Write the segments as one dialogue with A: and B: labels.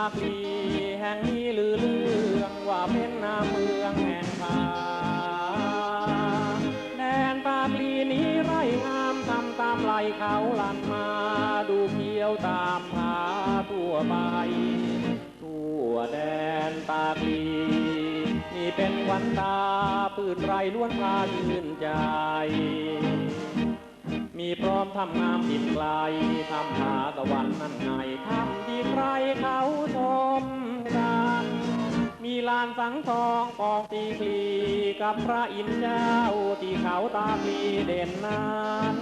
A: ากลีแห่งนี้ลือเรื่องว่าเป็นนาเมืองแห่งพาแดนปากลีนี้ไร่งามทำตามไหลเขาลันมา ดูเขียวตามผาทั่วไป ทั่วแดนปากลีนี่เป็นวันตาปืนไรล้วนพาชื่นใจมีพร้อมทำงามดินไกลทำผาตะวันนั่นไงทำ เขาชมกันมีลานสังทองปองตีคลีกับพระอินทร์เจ้าที่เขาตาพีเด่นนั้น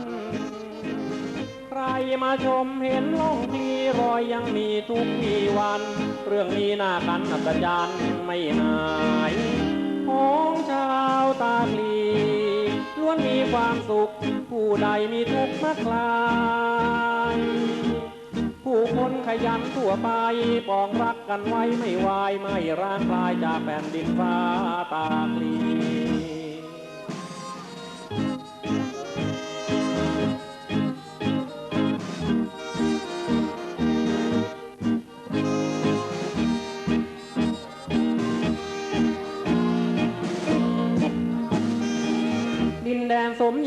A: ใครมาชมเห็นล่องทีรอยยังมีทุกมีวัน เรื่องนี้น่ากันอัศจรรย์ไม่หายของชาวตาคลีล้วนมีความสุข ผู้ใดมีทุกข์มาคลาย คนขยันทั่วไป ปองรักกันไว้ไม่วาย ไม่ร่างกลายจากแผ่นดินฟ้าตาคลี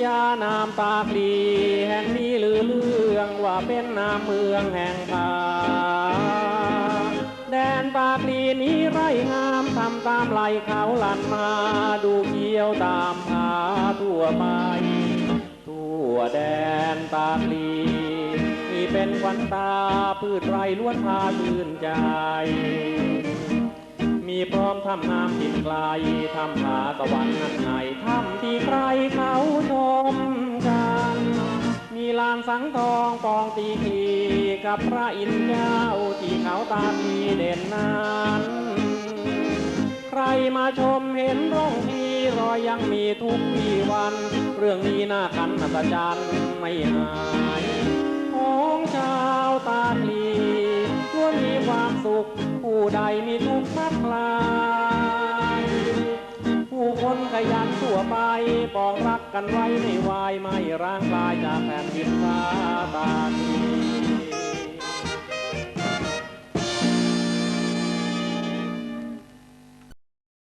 A: นสมญานามตาคลีแห่งนี้ลือเรื่องว่าเป็นนามเมืองแห่งพาแดนปากลีนี้ไร่งามทำตามไหลเขาลันมาดูเขียวตามผาทั่วไปทั่วแดนปากลีนี่เป็นควันตาพืชไรล้วนพาชื่นใจ มีพร้อมทำงามดินไกลทำผาตะวันนั่นไงทำที่ใครเขาชมกัน มีลานสังทองปองตีขีกับพระอินทร์เจ้าที่เขาตาทีเด่นนั้นใครมาชมเห็นร่องทีรอยยังมีทุกวี่วัน เรื่องนี้น่าขันอัศจรรย์ไม่หาย ของชาวตาค สุข ผู้ใดมีทุกข์มากคลาย ผู้คนขยันทั่วไปปองรักกันไว้ไม่วายไม่ร่างกลายจากแผ่นดินฟ้าตาคลี